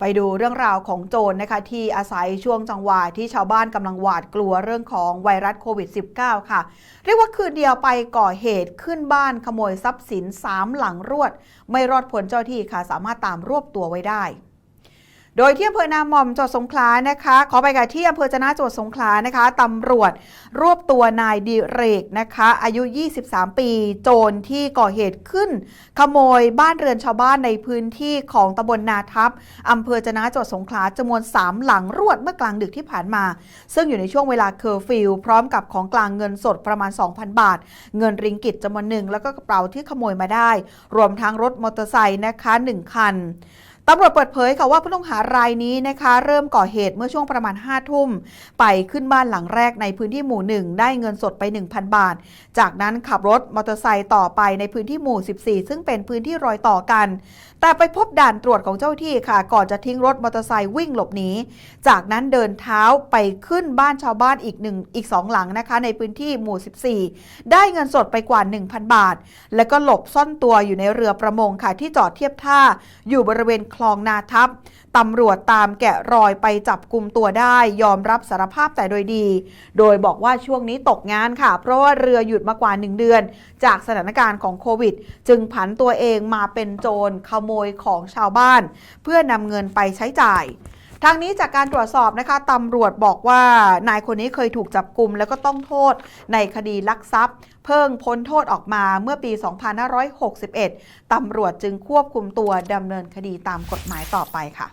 ไปดูเรื่องราวของโจรนะคะที่อาศัยช่วงจังหวะที่ชาวบ้านกำลังหวาดกลัวเรื่องของไวรัสโควิด -19 ค่ะ เรียกว่าคืนเดียวไปก่อเหตุขึ้นบ้านขโมยทรัพย์สิน 3 หลังรวด ไม่รอดผลเจ้าที่ค่ะสามารถตามรวบตัวไว้ได้ โดยที่อำเภอนาหม่อมจังหวัดสงขลานะคะขอไปกันที่อำเภอจนาจังหวัดสงขลานะคะตำรวจรวบตัวนายดิเรกนะคะอายุ 23 ปี โจรที่ก่อเหตุขึ้น ขโมยบ้านเรือนชาวบ้านในพื้นที่ของตำบลนาทับอำเภอจนาจังหวัดสงขลาจำนวน 3 หลังรวดเมื่อกลางดึกที่ผ่านมา ซึ่งอยู่ในช่วงเวลาเคอร์ฟิวพร้อมกับของกลางเงินสดประมาณ 2,000 บาท เงินริงกิตจำนวนหนึ่งแล้วก็กระเป๋าที่ขโมยมาได้ รวมทั้งรถมอเตอร์ไซค์นะคะ1คัน ตำรวจเปิดเผยค่ะว่าผู้ต้องหารายนี้นะคะ เริ่มก่อเหตุเมื่อช่วงประมาณ5ทุ่ม ไปขึ้นบ้านหลังแรกในพื้นที่หมู่ 1 ได้เงินสดไป 1,000 บาท จากนั้นขับรถมอเตอร์ไซค์ต่อไปในพื้นที่หมู่ 14 ซึ่งเป็นพื้นที่รอยต่อกัน แต่ไปพบด่านตรวจของเจ้าที่ค่ะ ก่อนจะทิ้งรถมอเตอร์ไซค์วิ่งหลบหนีจากนั้นเดินเท้าไปขึ้นบ้านชาวบ้านอีกหนึ่งอีกสองหลังนะคะ ในพื้นที่หมู่ 14 ได้เงินสดไปกว่า 1,000 บาท แล้วก็หลบซ่อนตัวอยู่ในเรือประมงค่ะที่จอดเทียบท่าอยู่บริเวณคลองนาทับตำรวจตามแกะรอยไปจับกลุ่มตัวได้ ยอมรับสารภาพแต่โดยดี โดยบอกว่าช่วงนี้ตกงานค่ะ เพราะว่าเรือหยุดมากว่า 1 เดือน จากสถานการณ์ของโควิด จึงผันตัวเองมาเป็นโจรขโมยของชาวบ้าน เพื่อนำเงินไปใช้จ่าย ทางนี้จากการตรวจสอบนะคะตำรวจบอกว่านายคนนี้เคยถูกจับกลุ่มแล้วก็ต้องโทษในคดีลักทรัพย์ เพิ่งพ้นโทษออกมาเมื่อปี 2561ตำรวจจึงควบคุมตัวดำเนินคดีตามกฎหมายต่อไปค่ะ